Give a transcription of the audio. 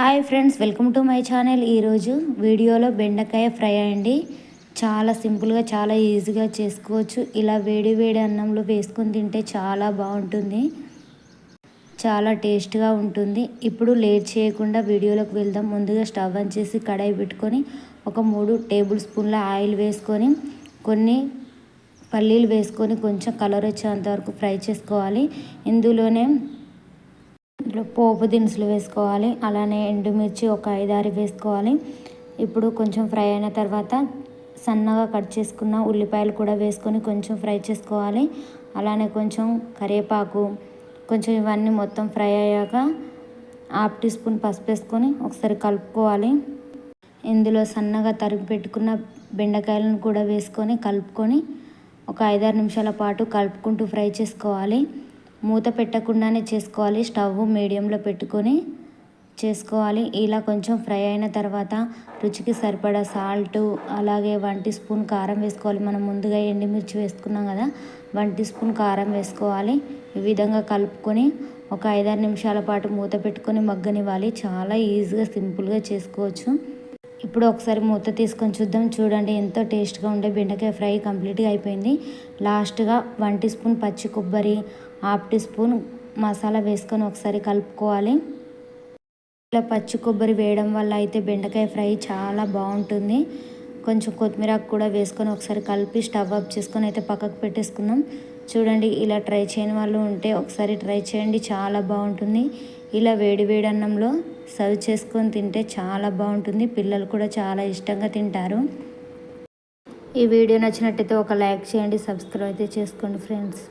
Hi friends welcome to my channel. ఈరోజు వీడియోలో బెండకాయ ఫ్రై అండి. చాలా సింపుల్గా చాలా ఈజీగా చేసుకోవచ్చు. ఇలా వేడి వేడి అన్నంలో వేసుకొని తింటే చాలా బాగుంటుంది. చాలా టేస్ట్గా ఉంటుంది. ఇప్పుడు లేట్ చేయకుండా వీడియోలోకి వెళ్దాం. ముందుగా స్టవ్ ఆన్ చేసి కడాయి పెట్టుకొని ఒక మూడు టేబుల్ స్పూన్ల ఆయిల్ వేసుకొని కొన్ని పల్లీలు వేసుకొని కొంచెం కలర్ వచ్చేంత వరకు ఫ్రై చేసుకోవాలి. ఇందులోనే పోపు దినుసులు వేసుకోవాలి అలానే ఎండుమిర్చి ఒక ఐదారు వేసుకోవాలి. ఇప్పుడు కొంచెం ఫ్రై అయిన తర్వాత సన్నగా కట్ చేసుకున్న ఉల్లిపాయలు కూడా వేసుకొని కొంచెం ఫ్రై చేసుకోవాలి. అలానే కొంచెం కరివేపాకు కొంచెం ఇవన్నీ మొత్తం ఫ్రై అయ్యాక హాఫ్ టీ స్పూన్ పసుపు వేసుకొని ఒకసారి కలుపుకోవాలి. ఇందులో సన్నగా తరిగి పెట్టుకున్న బెండకాయలను కూడా వేసుకొని కలుపుకొని ఒక ఐదారు నిమిషాల పాటు కలుపుకుంటూ ఫ్రై చేసుకోవాలి. మూత పెట్టకుండానే చేసుకోవాలి. స్టవ్ మీడియంలో పెట్టుకొని చేసుకోవాలి. ఇలా కొంచెం ఫ్రై అయిన తర్వాత రుచికి సరిపడా సాల్ట్ అలాగే వన్ టీ స్పూన్ కారం వేసుకోవాలి. మనం ముందుగా ఎండుమిర్చి వేసుకున్నాం కదా వన్ టీ స్పూన్ కారం వేసుకోవాలి. ఈ విధంగా కలుపుకొని ఒక ఐదారు నిమిషాల పాటు మూత పెట్టుకొని మగ్గనివ్వాలి. చాలా ఈజీగా సింపుల్గా చేసుకోవచ్చు. ఇప్పుడు ఒకసారి మూత తీసుకొని చూద్దాం. చూడండి ఎంతో టేస్ట్గా ఉండే బెండకాయ ఫ్రై కంప్లీట్గా అయిపోయింది. లాస్ట్గా వన్ టీ స్పూన్ పచ్చి కొబ్బరి హాఫ్ టీ స్పూన్ మసాలా వేసుకొని ఒకసారి కలుపుకోవాలి. ఇలా పచ్చి కొబ్బరి వేయడం వల్ల అయితే బెండకాయ ఫ్రై చాలా బాగుంటుంది. కొంచెం కొత్తిమీర కూడా వేసుకొని ఒకసారి కలిపి స్టవ్ ఆఫ్ చేసుకొని అయితే పక్కకు పెట్టేసుకుందాం. చూడండి ఇలా ట్రై చేయని వాళ్ళు ఉంటే ఒకసారి ట్రై చేయండి. చాలా బాగుంటుంది. ఇలా వేడి వేడి అన్నంలో సర్వ్ చేసుకొని తింటే చాలా బాగుంటుంది. పిల్లలు కూడా చాలా ఇష్టంగా తింటారు. ఈ వీడియో నచ్చినట్టయితే ఒక లైక్ చేయండి సబ్స్క్రైబ్ అయితే చేసుకోండి ఫ్రెండ్స్.